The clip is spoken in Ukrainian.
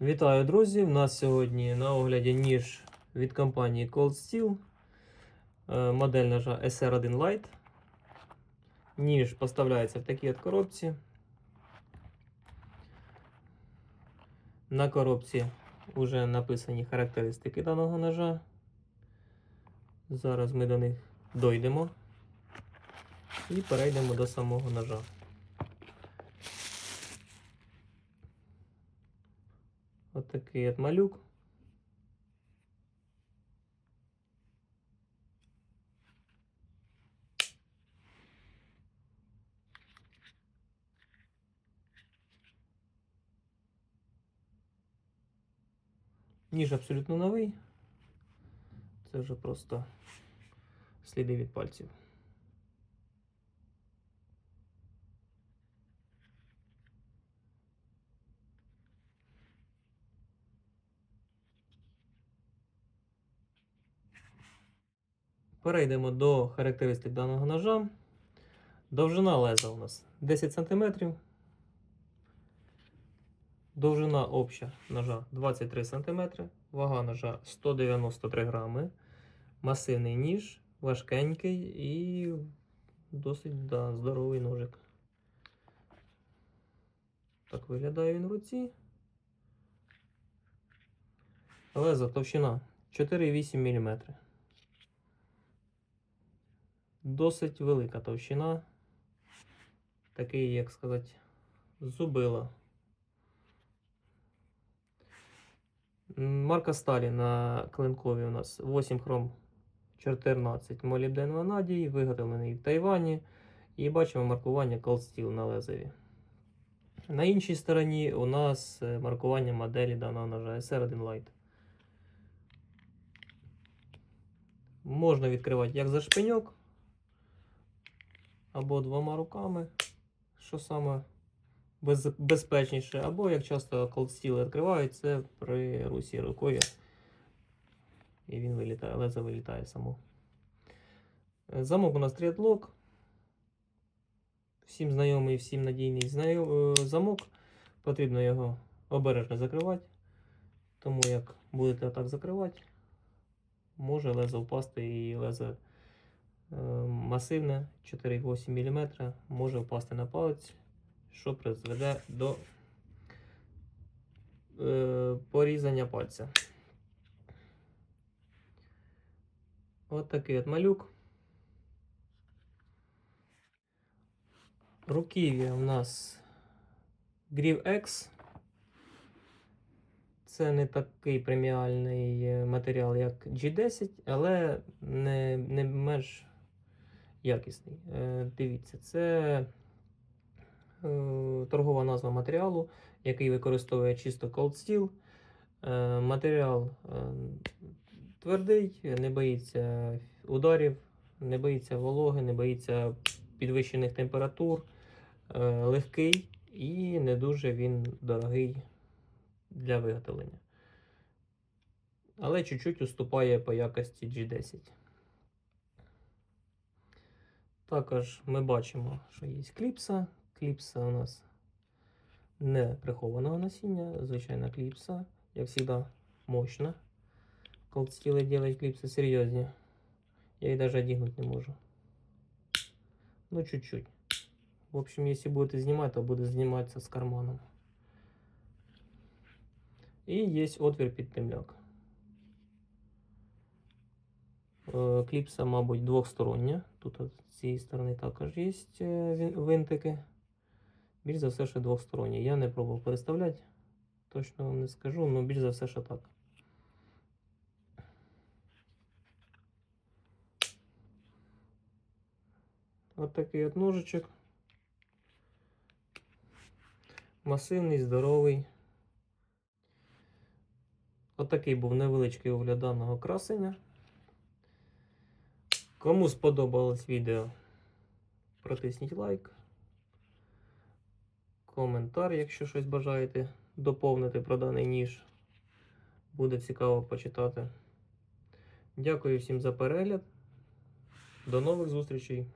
Вітаю, друзі! У нас сьогодні на огляді ніж від компанії Cold Steel. Е, Модель ножа SR1 Lite. Ніж поставляється в такій от коробці. На коробці вже написані характеристики даного ножа. Зараз ми до них дойдемо і перейдемо до самого ножа. От такий от малюк. Ніж абсолютно новий. Це вже просто сліди від пальців. Перейдемо до характеристик даного ножа. Довжина леза у нас 10 см. Довжина обща ножа 23 см. Вага ножа 193 грами. Масивний ніж, важкенький і досить да, здоровий ножик. Так виглядає він в руці. Лезо товщина 4,8 мм. Досить велика товщина. Такий, як сказати, зубила. Марка сталі на клинкові у нас 8 хром 14 молібден ванадій, виготовлений в Тайвані. І бачимо маркування Cold Steel на лезові. На іншій стороні у нас е, маркування моделі даного ножа SR1 Lite. Можна відкривати як за шпиньок, або двома руками, що саме без, безпечніше, або як часто Steel відкривають, це при русі рукою. І він вилітає, лезо вилітає само. Е, Замок у нас тріадлок. Всім знайомий, всім надійний знайом... е, замок. Потрібно його обережно закривати. Тому як будете так закривати, може лезо впасти і лезо масивне 4,8 мм може впасти на палець, що призведе до е, порізання пальця. От такий от малюк. Руків'я у нас Griv X. Це не такий преміальний е, матеріал, як G10, але не, не менш якісний. Е, Дивіться, це е, торгова назва матеріалу, який використовує чисто Cold Steel. Е, Матеріал твердий, не боїться ударів, не боїться вологи, не боїться підвищених температур, легкий і не дуже він дорогий для виготовлення. Але чуть-чуть уступає по якості G10. Також ми бачимо, що є кліпса. Кліпса у нас не прихованого носіння, звичайна кліпса, як завжди, мощна. Steel делать кліпси серйозні. Я їх даже одягнути не можу. Ну, чуть-чуть. В общем, если будете снимать, то буде зніматися з карманом. І є отвір під темляк. Е, Кліпса, мабуть, двохстороння. Тут от з цієї сторони також є е, винтики. Більш за все, що двохсторонні. Я не пробував переставляти. Точно вам не скажу, але більш за все, що так. От такий от ножичок. Масивний, здоровий. Отакий був невеличкий огляд даного красення. Кому сподобалось відео, протисніть лайк. Коментар, якщо щось бажаєте доповнити про даний ніж. Буде цікаво почитати. Дякую всім за перегляд. До нових зустрічей!